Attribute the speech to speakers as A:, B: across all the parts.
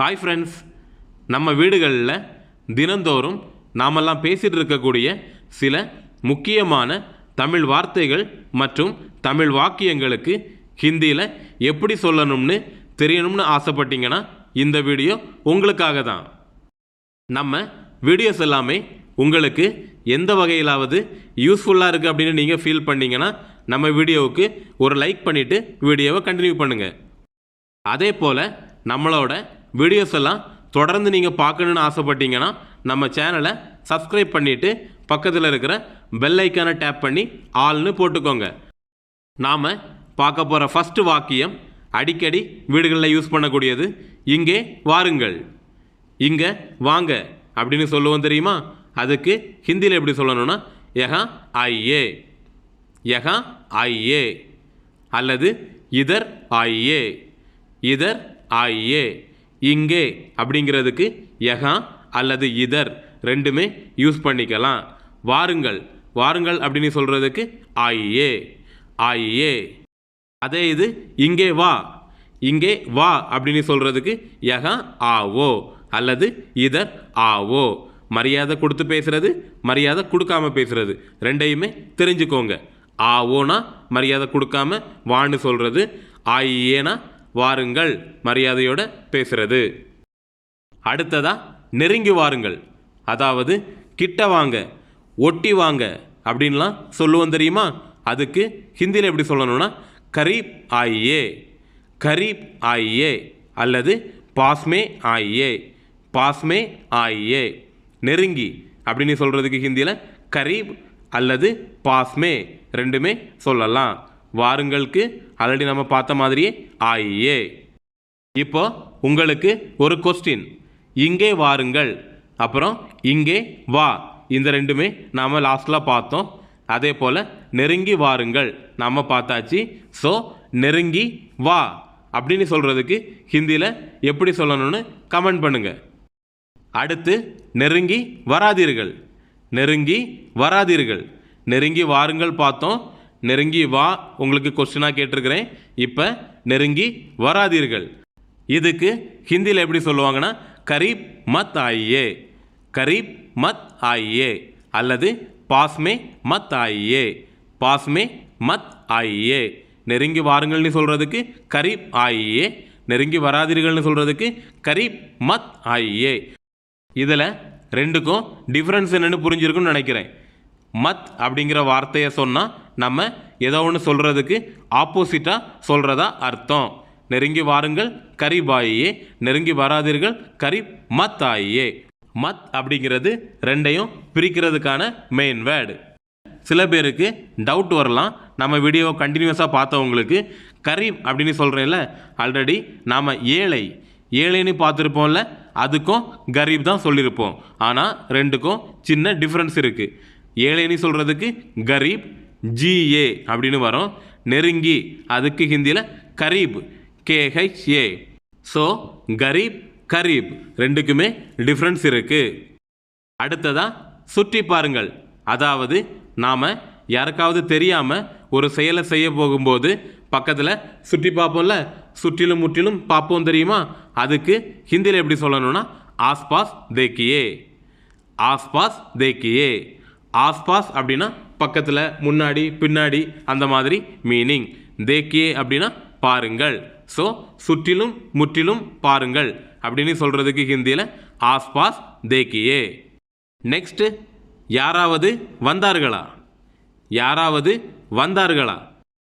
A: Hi friends நம்ம வீடுகளில் தினந்தோறும் நாமெல்லாம் பேசிகிட்டு இருக்கக்கூடிய சில முக்கியமான தமிழ் வார்த்தைகள் மற்றும் தமிழ் வாக்கியங்களுக்கு ஹிந்தியில் எப்படி சொல்லணும்னு தெரியணும்னு ஆசைப்பட்டீங்கன்னா இந்த வீடியோ உங்களுக்காக தான். நம்ம வீடியோஸ் எல்லாமே உங்களுக்கு எந்த வகையிலாவது யூஸ்ஃபுல்லாக இருக்குது அப்படின்னு நீங்கள் ஃபீல் பண்ணீங்கன்னா நம்ம வீடியோவுக்கு ஒரு லைக் பண்ணிவிட்டு வீடியோவை கண்டினியூ பண்ணுங்கள் அதே போல் நம்மளோட வீடியோஸ் எல்லாம் தொடர்ந்து நீங்கள் பார்க்கணுன்னு ஆசைப்பட்டீங்கன்னா நம்ம சேனலை சப்ஸ்கிரைப் பண்ணிவிட்டு பக்கத்தில் இருக்கிற பெல் ஐக்கானை டேப் பண்ணி ஆல்னு போட்டுக்கோங்க. நாம் பார்க்க போகிற ஃபஸ்ட்டு வாக்கியம் அடிக்கடி வீடுகளில் யூஸ் பண்ணக்கூடியது. இங்கே வாருங்கள். இங்கே வாங்க அப்படின்னு சொல்லுவோம் தெரியுமா? அதுக்கு ஹிந்தியில் எப்படி சொல்லணும்னா யஹா ஐயே. யஹா ஐயே. அல்லது இதர் ஆயே இதர் ஆயே இங்கே அப்படிங்கிறதுக்கு யகா அல்லது இதர் ரெண்டுமே யூஸ் பண்ணிக்கலாம். வாருங்கள் வாருங்கள் அப்படின்னு சொல்கிறதுக்கு ஆயே ஆயே அதே இது இங்கே வா இங்கே வா அப்படின்னு சொல்கிறதுக்கு யகா ஆவோ அல்லது இதர் ஆவோ. மரியாதை கொடுத்து பேசுகிறது மரியாதை கொடுக்காம பேசுகிறது ரெண்டையுமே தெரிஞ்சுக்கோங்க. ஆவோனா மரியாதை கொடுக்காம வான்னு சொல்கிறது ஆயியேனா வாருங்கள் மரியாதையோட பேசுறது. அடுத்ததா நெருங்கி வாருங்கள். அதாவது கிட்ட வாங்க ஒட்டி வாங்க அப்படின்லாம் சொல்லுவோம் தெரியுமா? அதுக்கு ஹிந்தியில் எப்படி சொல்லணும்னா கரீப் ஆயியே கரீப் ஆயியே அல்லது பாஸ்மே ஆயியே பாஸ்மே ஆயியே நெருங்கி அப்படின்னு சொல்கிறதுக்கு ஹிந்தியில் கரீப் அல்லது பாஸ்மே ரெண்டுமே சொல்லலாம். வாருங்களுக்கு ஆல்ரெடி நம்ம பார்த்த மாதிரியே ஆயே இப்போ உங்களுக்கு ஒரு கொஸ்டின் இங்கே வாருங்கள். அப்புறம் இங்கே வா. இந்த ரெண்டுமே நாம் லாஸ்ட்டில் பார்த்தோம். அதே போல் நெருங்கி வாருங்கள். நம்ம பார்த்தாச்சு. ஸோ நெருங்கி வா. அப்படின்னு சொல்கிறதுக்கு ஹிந்தியில் எப்படி சொல்லணும்னு கமெண்ட் பண்ணுங்கள் அடுத்து நெருங்கி வராதீர்கள். நெருங்கி வராதீர்கள். நெருங்கி வாருங்கள் பார்த்தோம். நெருங்கி வா உங்களுக்கு கொஸ்டினாக கேட்டிருக்கிறேன். இப்போ நெருங்கி வராதீர்கள். இதுக்கு ஹிந்தியில் எப்படி சொல்லுவாங்கன்னா கரீப் மத் ஆயியே. கரீப் மத் ஆயியே. அல்லது பாஸ்மே மத் ஆயியே. பாஸ்மே மத் ஆயியே. நெருங்கி வாருங்கள்னு சொல்கிறதுக்கு கரீப் ஆயியே. நெருங்கி வராதீர்கள்னு சொல்கிறதுக்கு கரீப் மத் ஆயியே. இதில் ரெண்டுக்கும் டிஃப்ரென்ஸ் என்னென்னு புரிஞ்சிருக்குன்னு நினைக்கிறேன். மத் அப்படிங்கிற வார்த்தையை சொன்னால் நம்ம ஏதோ ஒன்று சொல்கிறதுக்கு ஆப்போசிட்டாக சொல்கிறதா அர்த்தம். நெருங்கி வாருங்கள் கரிபாயே நெருங்கி வராதீர்கள் கரி மத் ஆயே மத் அப்படிங்கிறது ரெண்டையும் பிரிக்கிறதுக்கான மெயின் வேர்டு சில பேருக்கு டவுட் வரலாம். நம்ம வீடியோ கண்டினியூஸாக பார்த்தவங்களுக்கு கரீம் அப்படின்னு சொல்கிறேன்ல ஆல்ரெடி நாம் ஏழை. ஏழைன்னு பார்த்துருப்போம்ல அதுக்கும் கரீப் தான் சொல்லியிருப்போம். ஆனால் ரெண்டுக்கும் சின்ன டிஃப்ரென்ஸ் இருக்குது ஏழைன்னு சொல்கிறதுக்கு கரீப் ஜிஏ அப்படின்னு வரும். நெருங்கி அதுக்கு ஹிந்தியில் கரீப் கேஹெச்ஏ. ஸோ கரீப் கரீப். ரெண்டுக்குமே டிஃப்ரென்ஸ் இருக்குது அடுத்ததாக சுற்றி பாருங்கள். அதாவது நாம் யாருக்காவது தெரியாமல் ஒரு செயலை செய்ய போகும்போது பக்கத்தில் சுற்றி பார்ப்போம்ல சுற்றிலும் முற்றிலும் பார்ப்போம் தெரியுமா? அதுக்கு ஹிந்தியில் எப்படி சொல்லணும்னா ஆஸ்பாஸ் தேக்கியே. ஆஸ்பாஸ் தேக்கியே. ஆஸ்பாஸ் அப்படின்னா பக்கத்தில் முன்னாடி பின்னாடி அந்த மாதிரி மீனிங் தேக்கியே அப்படின்னா பாருங்கள். ஸோ சுற்றிலும் முற்றிலும் பாருங்கள் அப்படின்னு சொல்கிறதுக்கு ஹிந்தியில் ஆஸ்பாஸ் தேக்கியே நெக்ஸ்ட்டு யாராவது வந்தார்களா? யாராவது வந்தார்களா?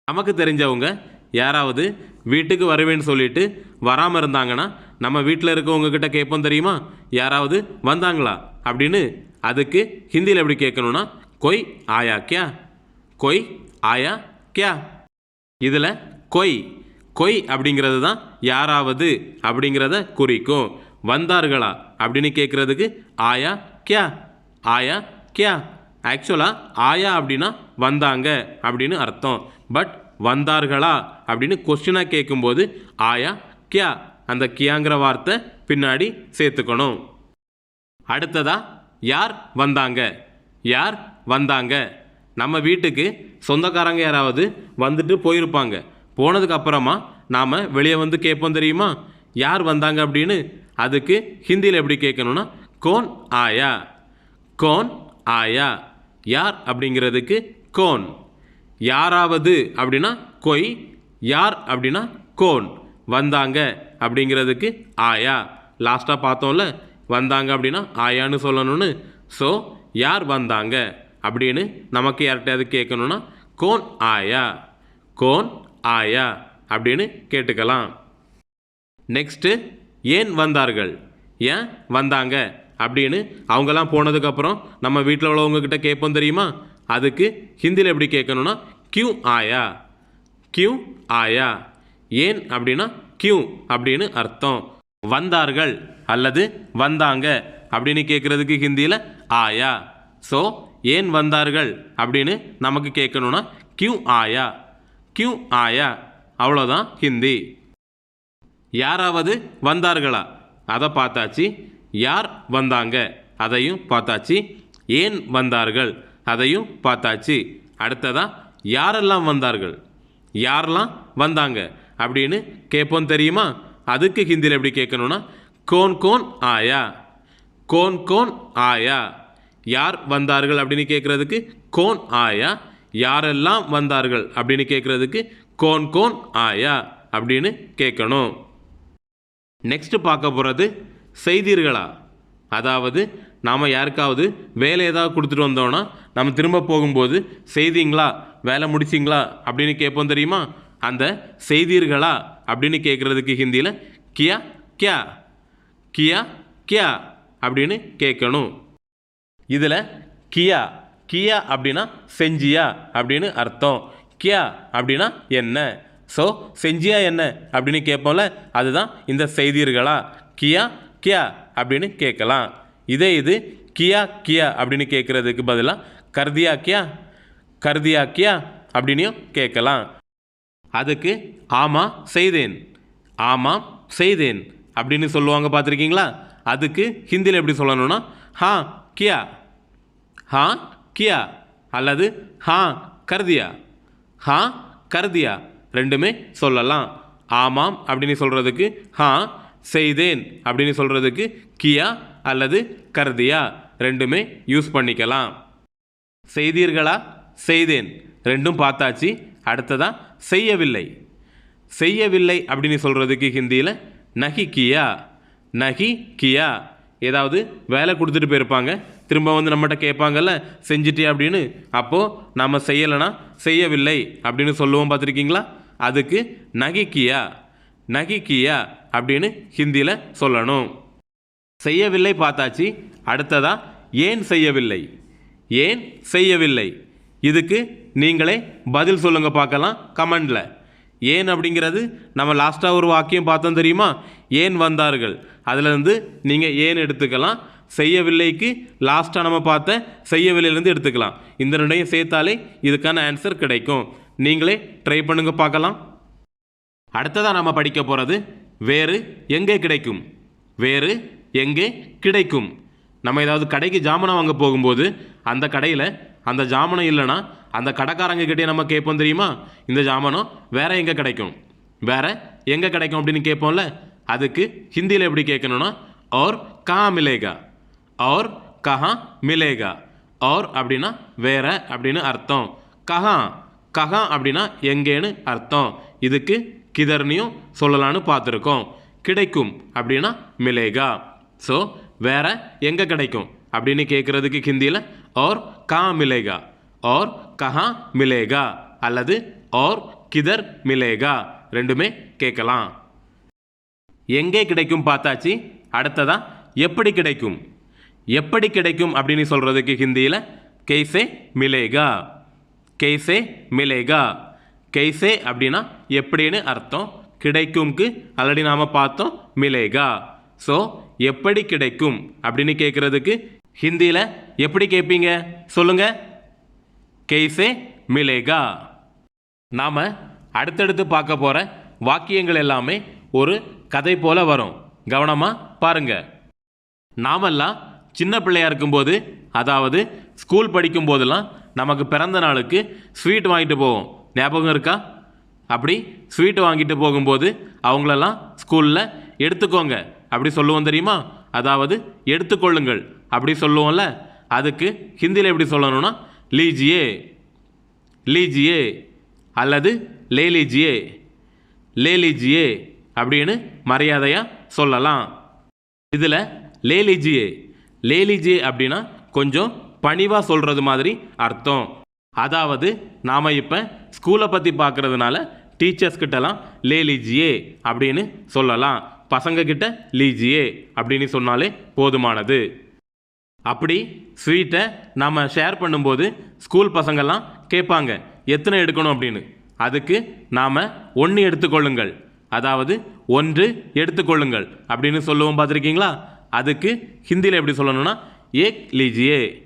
A: நமக்கு தெரிஞ்சவங்க யாராவது வீட்டுக்கு வருவேன்னு சொல்லிட்டு வராமல் இருந்தாங்கன்னா நம்ம வீட்டில் இருக்கவங்க கிட்ட கேட்போம் தெரியுமா? யாராவது வந்தாங்களா? அப்படின்னு அதுக்கு ஹிந்தியில் எப்படி கேட்கணும்னா கொய் ஆயா கியா? கொய் ஆயா கியா? இதில் கொய் கொய் அப்படிங்கிறது தான் யாராவது அப்படிங்கிறத குறிக்கும். வந்தார்களா அப்படின்னு கேட்குறதுக்கு ஆயா கியா? ஆயா கியா? ஆக்சுவலாக ஆயா அப்படின்னா வந்தாங்க அப்படின்னு அர்த்தம். பட் வந்தார்களா அப்படின்னு கொஸ்டினாக கேட்கும்போது ஆயா கியா? அந்த கியாங்கிற வார்த்தை பின்னாடி சேர்த்துக்கணும். அடுத்ததாக யார் வந்தாங்க? யார் வந்தாங்க? நம்ம வீட்டுக்கு சொந்தக்காரங்க யாராவது வந்துட்டு போயிருப்பாங்க. போனதுக்கு அப்புறமா நாம் வெளியே வந்து கேட்போம் தெரியுமா? யார் வந்தாங்க அப்படின்னு? அதுக்கு ஹிந்தியில் எப்படி கேட்கணும்னா கோன் ஆயா? கோன் ஆயா? யார்? அப்படிங்கிறதுக்கு கோன். யாராவது? அப்படின்னா கொய். யார்? அப்படின்னா கோன். வந்தாங்க அப்படிங்கிறதுக்கு ஆயா. லாஸ்ட்டாக பார்த்தோம்ல வந்தாங்க அப்படின்னா ஆயான்னு சொல்லணும்னு. ஸோ யார் வந்தாங்க அப்படின்னு நமக்கு யார்கிட்டயாவது கேட்கணும்னா கோன் ஆயா? கோன் ஆயா? அப்படின்னு கேட்டுக்கலாம். நெக்ஸ்ட்டு ஏன் வந்தார்கள்? ஏன் வந்தாங்க? அப்படின்னு அவங்கெல்லாம் போனதுக்கப்புறம் நம்ம வீட்டில் உள்ளவங்கக்கிட்ட கேட்போம் தெரியுமா? அதுக்கு ஹிந்தியில் எப்படி கேட்கணும்னா கியூ ஆயா? கியூ ஆயா? ஏன்? அப்படின்னா கியூ அப்படின்னு அர்த்தம். வந்தார்கள். அல்லது வந்தாங்க. அப்படின்னு கேட்குறதுக்கு ஹிந்தியில் ஆயா. ஸோ ஏன் வந்தார்கள் அப்படின்னு நமக்கு கேட்கணுன்னா கியூ ஆயா. கியூ ஆயா. அவ்வளோதான் ஹிந்தி. யாராவது வந்தார்களா? அதை பார்த்தாச்சு. யார் வந்தாங்க? அதையும் பார்த்தாச்சு. ஏன் வந்தார்கள்? அதையும் பார்த்தாச்சு. அடுத்ததா யாரெல்லாம் வந்தார்கள்? யாரெல்லாம் வந்தாங்க? அப்படின்னு கேட்போம் தெரியுமா? அதுக்கு ஹிந்தியில் எப்படி கேட்கணுன்னா கோன் கோன் ஆயா. கோன் கோன் ஆயா. யார் வந்தார்கள் அப்படின்னு கேட்குறதுக்கு கோன் ஆயா. யாரெல்லாம் வந்தார்கள் அப்படின்னு கேட்குறதுக்கு கோன் கோன் ஆயா அப்படின்னு கேட்கணும் நெக்ஸ்ட் பார்க்க போகிறது செய்தீர்களா அதாவது நாம் யாருக்காவது வேலை ஏதாவது கொடுத்துட்டு வந்தோன்னா நம்ம திரும்ப போகும்போது செய்தீங்களா? வேலை முடிச்சிங்களா? அப்படின்னு கேட்போம் தெரியுமா? அந்த செய்தீர்களா? அப்படின்னு கேட்குறதுக்கு ஹிந்தியில் கியா கியா. கியா கியா அப்படின்னு கேட்கணும். இதில் கியா கியா அப்படின்னா செஞ்சியா அப்படின்னு அர்த்தம். கியா அப்படின்னா என்ன? ஸோ செஞ்சியா என்ன அப்படின்னு கேட்போம்ல அதுதான் இந்த செய்தீர்களா? கியா கியா அப்படின்னு கேட்கலாம். இதே இது கியா கியா அப்படின்னு கேட்குறதுக்கு பதிலாக கர்தியா கியா கர்தியா கியா அப்படின்னும் கேட்கலாம். அதுக்கு ஆமாம் செய்தேன். ஆமாம் செய்தேன். அப்படின்னு சொல்லுவாங்க பார்த்துருக்கீங்களா? அதுக்கு ஹிந்தியில் எப்படி சொல்லணும்னா ஹா கியா. ஹா கியா. அல்லது ஹா கருதியா. ஹா கருதியா. ரெண்டுமே சொல்லலாம். ஆமாம் அப்படின்னு சொல்கிறதுக்கு ஹா செய்தேன் அப்படின்னு சொல்கிறதுக்கு கியா அல்லது கருதியா ரெண்டுமே யூஸ் பண்ணிக்கலாம். செய்தீர்களா? செய்தேன். ரெண்டும் பார்த்தாச்சு. அடுத்ததாக செய்யவில்லை. செய்யவில்லை அப்படின்னு சொல்கிறதுக்கு ஹிந்தியில் நகி கியா நகி கியா ஏதாவது வேலை கொடுத்துட்டு போயிருப்பாங்க. திரும்ப வந்து நம்மகிட்ட கேட்பாங்கல்ல செஞ்சிட்டே அப்படின்னு. அப்போது நம்ம செய்யலைனா செய்யவில்லை அப்படின்னு சொல்லுவோம் பார்த்துருக்கீங்களா? அதுக்கு நகிக்கியா? கியா கியா அப்படின்னு ஹிந்தியில் சொல்லணும். செய்யவில்லை பார்த்தாச்சு. அடுத்ததா ஏன் செய்யவில்லை? ஏன் செய்யவில்லை? இதுக்கு நீங்களே பதில் சொல்லுங்கள் பார்க்கலாம் கமெண்டில். ஏன் அப்படிங்கிறது நம்ம லாஸ்ட்டாக ஒரு வாக்கியம் பார்த்தோம் தெரியுமா? ஏன் வந்தார்கள்? அதுலேருந்து நீங்கள் ஏன் எடுத்துக்கலாம்? செய்யவில்லைக்கு லாஸ்ட்டாக நம்ம பார்த்த செய்யவில்லையிலேருந்து எடுத்துக்கலாம். இந்த ரெண்டையும் சேர்த்தாலே இதுக்கான ஆன்சர் கிடைக்கும். நீங்களே ட்ரை பண்ணுங்க பார்க்கலாம். அடுத்ததாக நம்ம படிக்க போகிறது வேறு எங்கே கிடைக்கும்? வேறு எங்கே கிடைக்கும்? நம்ம ஏதாவது கடைக்கு ஜாமனை வாங்க போகும்போது அந்த கடையில் அந்த ஜாமனம் இல்லைன்னா அந்த கடைக்காரங்க கிட்டே நம்ம கேட்போம் தெரியுமா இந்த ஜாமனம் வேற எங்கே கிடைக்கும் வேற எங்கே கிடைக்கும் அப்படின்னு கேட்போம்ல அதுக்கு ஹிந்தியில் எப்படி கேட்கணும்னா और कहाँ மிலேகா और कहाँ மிலேகா और அப்படின்னா வேற அப்படின்னு அர்த்தம் கஹா கஹா அப்படின்னா எங்கேன்னு அர்த்தம் இதுக்கு கிதர்னையும் சொல்லலான்னு பார்த்துருக்கோம் கிடைக்கும் அப்படின்னா மிலேகா ஸோ வேற எங்கே கிடைக்கும் அப்படின்னு கேட்குறதுக்கு ஹிந்தியில் और कहाँ மிலேகா और कहाँ மிலேகா அல்லது और கிதர் மிலேகா ரெண்டுமே கேட்கலாம் எங்கே கிடைக்கும் பார்த்தாச்சு அடுத்ததா எப்படி கிடைக்கும் எப்படி கிடைக்கும் அப்படின்னு சொல்கிறதுக்கு ஹிந்தியில் கெய்சே மிலேகா கெய்சே மிலேகா கெய்சே அப்படின்னா எப்படின்னு அர்த்தம் கிடைக்கும்க்கு ஆல்ரெடி நாம் பார்த்தோம் மிலேகா ஸோ எப்படி கிடைக்கும் அப்படின்னு கேட்குறதுக்கு ஹிந்தியில் எப்படி கேட்பீங்க சொல்லுங்க. கெய்சே மிலேகா. நாம் அடுத்தடுத்து பார்க்க போகிற வாக்கியங்கள் எல்லாமே ஒரு கதை போல வரும். கவனமாக பாருங்க. நாமெல்லாம் சின்ன பிள்ளையாக இருக்கும்போது அதாவது ஸ்கூல் படிக்கும் போதெல்லாம் நமக்கு பிறந்த நாளுக்கு ஸ்வீட் வாங்கிட்டு போவோம். ஞாபகம் இருக்கா? அப்படி ஸ்வீட் வாங்கிட்டு போகும்போது அவங்களெல்லாம் ஸ்கூலில் எடுத்துக்கோங்க. அப்படி சொல்லுவோம் தெரியுமா? அதாவது எடுத்துக்கொள்ளுங்கள். அப்படி சொல்லுவோம்ல அதுக்கு ஹிந்தியில் எப்படி சொல்லணும்னா லீஜியே. லீஜியே அல்லது லேலிஜியே. லேலிஜியே அப்படின்னு மரியாதையாக சொல்லலாம். இதில் லே லீஜியே அப்படின்னா கொஞ்சம் பணிவாக சொல்கிறது மாதிரி அர்த்தம். அதாவது நாம் இப்போ ஸ்கூலை பற்றி பார்க்குறதுனால டீச்சர்ஸ் லேலிஜியே லே லீஜியே அப்படின்னு சொல்லலாம். பசங்கக்கிட்ட லீஜியே அப்படின்னு சொன்னாலே போதுமானது. அப்படி ஸ்வீட்டை நம்ம ஷேர் பண்ணும்போது ஸ்கூல் பசங்கள்லாம் கேட்பாங்க எத்தனை எடுக்கணும்? அப்படின்னு. அதுக்கு நாம் ஒன்று எடுத்துக்கொள்ளுங்கள். அதாவது ஒன்று எடுத்துக்கொள்ளுங்கள் அப்படின்னு சொல்லுவோம் பார்த்துருக்கீங்களா? அதுக்கு ஹிந்தியில் எப்படி சொல்லணும்னா ஏக் லீஜியே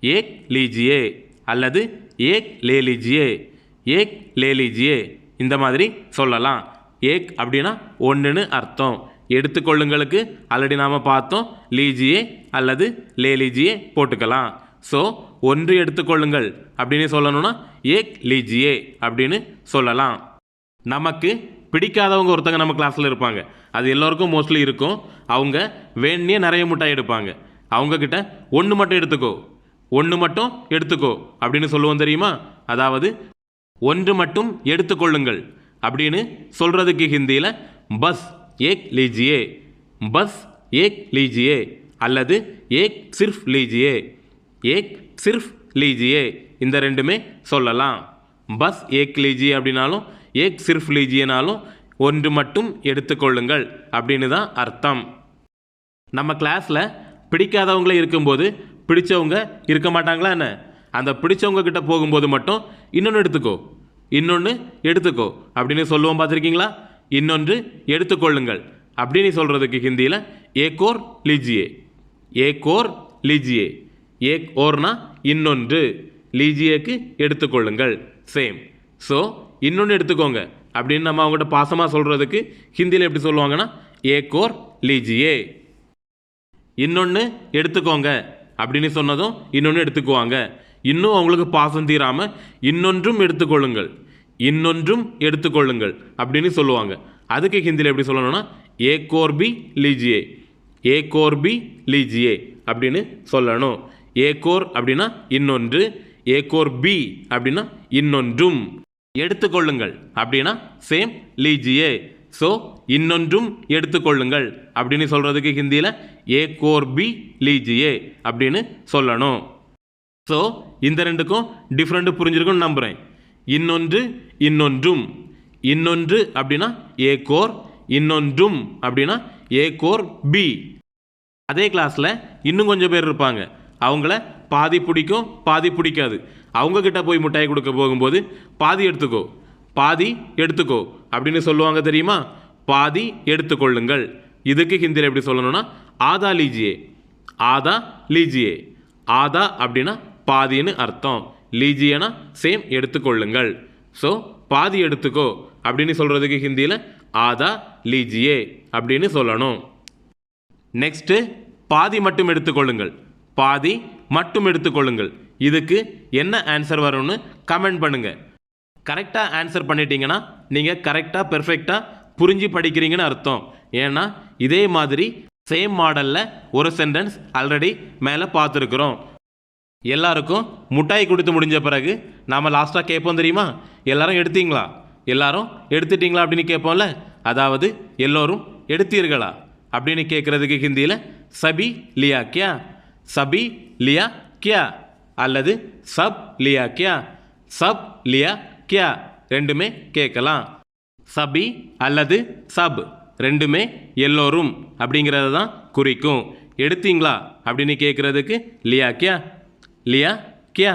A: ஏக் லீஜியே அல்லது ஏக் லே லீஜியே ஏக் லே லீஜியே இந்த மாதிரி சொல்லலாம். ஏக் அப்படின்னா ஒன்றுன்னு அர்த்தம். எடுத்துக்கொள்ளுங்களுக்கு ஆல்ரெடி நாம் பார்த்தோம் லீஜியே அல்லது லே லீஜியே போட்டுக்கலாம். ஸோ ஒன்று எடுத்துக்கொள்ளுங்கள். அப்படின்னு சொல்லணும்னா ஏக் லீஜியே அப்படின்னு சொல்லலாம். நமக்கு பிடிக்காதவங்க ஒருத்தங்க நம்ம கிளாஸில் இருப்பாங்க. அது எல்லோருக்கும் மோஸ்ட்லி இருக்கும். அவங்க வேணியே நிறைய முட்டாய் எடுப்பாங்க. அவங்கக்கிட்ட ஒன்று மட்டும் எடுத்துக்கோ. ஒன்று மட்டும் எடுத்துக்கோ. அப்படின்னு சொல்லுவோம் தெரியுமா? அதாவது ஒன்று மட்டும் எடுத்துக்கொள்ளுங்கள். அப்படின்னு சொல்கிறதுக்கு ஹிந்தியில் பஸ் ஏக் லீஜியே பஸ் ஏக் லீஜியே அல்லது ஏக் சிர்ஃப் லீஜியே. ஏக் சிர்ஃப் லீஜியே. இந்த ரெண்டுமே சொல்லலாம். பஸ் ஏக் லீஜியே அப்படின்னாலும் ஏக் சிர்ஃப் லீஜியனாலும் ஒன்று மட்டும் எடுத்துக்கொள்ளுங்கள் அப்படின்னு தான் அர்த்தம். நம்ம கிளாஸில் பிடிக்காதவங்களே இருக்கும்போது பிடிச்சவங்க இருக்க மாட்டாங்களா என்ன? அந்த பிடிச்சவங்க கிட்ட போகும்போது மட்டும் இன்னொன்று எடுத்துக்கோ. இன்னொன்று எடுத்துக்கோ. அப்படின்னு சொல்லுவோம் பார்த்துருக்கீங்களா? இன்னொன்று எடுத்துக்கொள்ளுங்கள் அப்படின்னு சொல்கிறதுக்கு ஹிந்தியில் ஏகோர் லீஜியே. ஏகோர் லீஜியே. ஏக் ஓர்னா இன்னொன்று. லீஜியேக்கு எடுத்துக்கொள்ளுங்கள். சேம். ஸோ இன்னொன்று எடுத்துக்கோங்க. அப்படின்னு நம்ம அவங்ககிட்ட பாசமாக சொல்கிறதுக்கு ஹிந்தியில் எப்படி சொல்லுவாங்கன்னா ஏகோர் லீஜியே. இன்னொன்று எடுத்துக்கோங்க. அப்படின்னு சொன்னதும் இன்னொன்று எடுத்துக்குவாங்க. இன்னும் அவங்களுக்கு பாசம் தீராமல் இன்னொன்றும் எடுத்துக்கொள்ளுங்கள். இன்னொன்றும் எடுத்துக்கொள்ளுங்கள் அப்படின்னு சொல்லுவாங்க. அதுக்கு ஹிந்தியில் எப்படி சொல்லணும்னா கோர் பி லீஜியே. ஏகோர் பி லீஜியே அப்படின்னு சொல்லணும். ஏகோர் அப்படின்னா இன்னொன்று. ஏகோர் பி அப்படின்னா இன்னொன்றும். எடுத்துக்கொள்ளுங்கள் அப்படின்னா சேம் லீஜியே ஸோ இன்னொன்றும் எடுத்துக்கொள்ளுங்கள் அப்படின்னு சொல்கிறதுக்கு ஹிந்தியில் ஏ கோர் பி லீஜியே அப்படின்னு சொல்லணும். ஸோ இந்த ரெண்டுக்கும் டிஃப்ரெண்ட்டு புரிஞ்சிருக்கும்னு நம்புகிறேன் இன்னொன்று இன்னொன்றும். இன்னொன்று அப்படின்னா ஏ கோர் இன்னொன்றும் அப்படின்னா ஏ கோர் பி அதே கிளாஸில் இன்னும் கொஞ்சம் பேர் இருப்பாங்க. அவங்கள பாதி பிடிக்கும் பாதி பிடிக்காது. அவங்கக்கிட்ட போய் மிட்டாய் கொடுக்க போகும்போது பாதி எடுத்துக்கோ பாதி எடுத்துக்கோ அப்படின்னு சொல்லுவாங்க தெரியுமா? பாதி எடுத்துக்கொள்ளுங்கள். இதுக்கு ஹிந்தியில் எப்படி சொல்லணும்னா ஆதா லீஜியே ஆதா லீஜியே ஆதா அப்படின்னா பாதின்னு அர்த்தம். லீஜியனா சேம் எடுத்துக்கொள்ளுங்கள். ஸோ பாதி எடுத்துக்கோ அப்படின்னு சொல்கிறதுக்கு ஹிந்தியில் ஆதா லீஜியே அப்படின்னு சொல்லணும். நெக்ஸ்ட்டு பாதி மட்டும் எடுத்துக்கொள்ளுங்கள். பாதி மட்டும் எடுத்துக்கொள்ளுங்கள். இதுக்கு என்ன ஆன்சர் வரும்னு கமெண்ட் பண்ணுங்கள் கரெக்டாக ஆன்சர் பண்ணிட்டீங்கன்னா நீங்கள் கரெக்டாக பெர்ஃபெக்டாக புரிஞ்சு படிக்கிறீங்கன்னு அர்த்தம். ஏன்னா இதே மாதிரி சேம் மாடலில் ஒரு சென்டென்ஸ் ஆல்ரெடி மேலே பார்த்துருக்குறோம். எல்லாருக்கும் முட்டாய் கொடுத்து முடிஞ்ச பிறகு நாம் லாஸ்ட்டாக கேட்போம் தெரியுமா? எல்லாரும் எடுத்தீங்களா? எல்லாரும் எடுத்துட்டீங்களா அப்படின்னு கேட்போம்ல? அதாவது எல்லோரும் எடுத்தீர்களா? அப்படின்னு கேட்குறதுக்கு ஹிந்தியில் சபி லியா கியா? சபி லியா கியா? அல்லது சப் லியா கியா? சப் லியா கியா? ரெண்டுமே கேட்கலாம். சபி அல்லது சப் ரெண்டுமே எல்லோரும் அப்படிங்கிறத தான் குறிக்கும். எடுத்தீங்களா? அப்படின்னு கேட்குறதுக்கு லியா கியா? லியா கியா?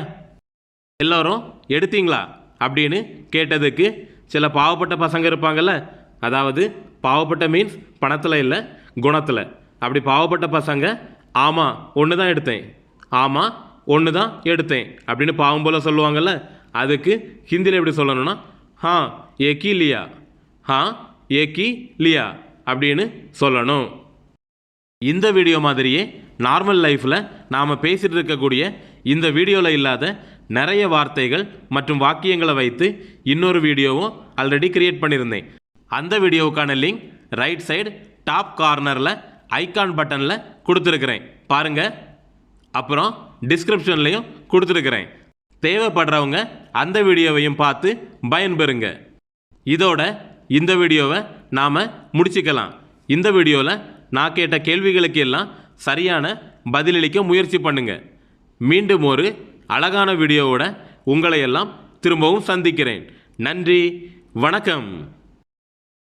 A: எல்லோரும் எடுத்தீங்களா? அப்படின்னு கேட்டதுக்கு சில பாவப்பட்ட பசங்க இருப்பாங்கள்ல அதாவது பாவப்பட்ட மீன்ஸ் பணத்தில் இல்லை குணத்தில். அப்படி பாவப்பட்ட பசங்க ஆமாம் ஒன்று தான் எடுத்தேன். ஆமாம் ஒன்று தான் எடுத்தேன். அப்படின்னு பாவம் போல் சொல்லுவாங்கள்ல அதுக்கு ஹிந்தியில் எப்படி சொல்லணும்னா ஹா ஏக்கி லியா. ஹா ஏக்கி லியா. அப்படின்னு சொல்லணும். இந்த வீடியோ மாதிரியே நார்மல் லைஃப்பில் நாம் பேசிகிட்டு இருக்கக்கூடிய இந்த வீடியோவில் இல்லாத நிறைய வார்த்தைகள் மற்றும் வாக்கியங்களை வைத்து இன்னொரு வீடியோவும் ஆல்ரெடி கிரியேட் பண்ணியிருந்தேன். அந்த வீடியோவுக்கான லிங்க் ரைட் சைடு டாப் கார்னரில் ஐகான் பட்டனில் கொடுத்துருக்குறேன். பாருங்கள் அப்புறம் டிஸ்கிரிப்ஷன்லையும் கொடுத்துருக்குறேன். தேவைப்படுறவங்க அந்த வீடியோவையும் பார்த்து பயன்பெறுங்க. இதோட இந்த வீடியோவை நாம் முடிச்சுக்கலாம். இந்த வீடியோவில் நான் கேட்ட கேள்விகளுக்கு எல்லாம் சரியான பதிலளிக்க முயற்சி பண்ணுங்க. மீண்டும் ஒரு அழகான வீடியோவோட உங்களை எல்லாம் திரும்பவும் சந்திக்கிறேன். நன்றி. வணக்கம்.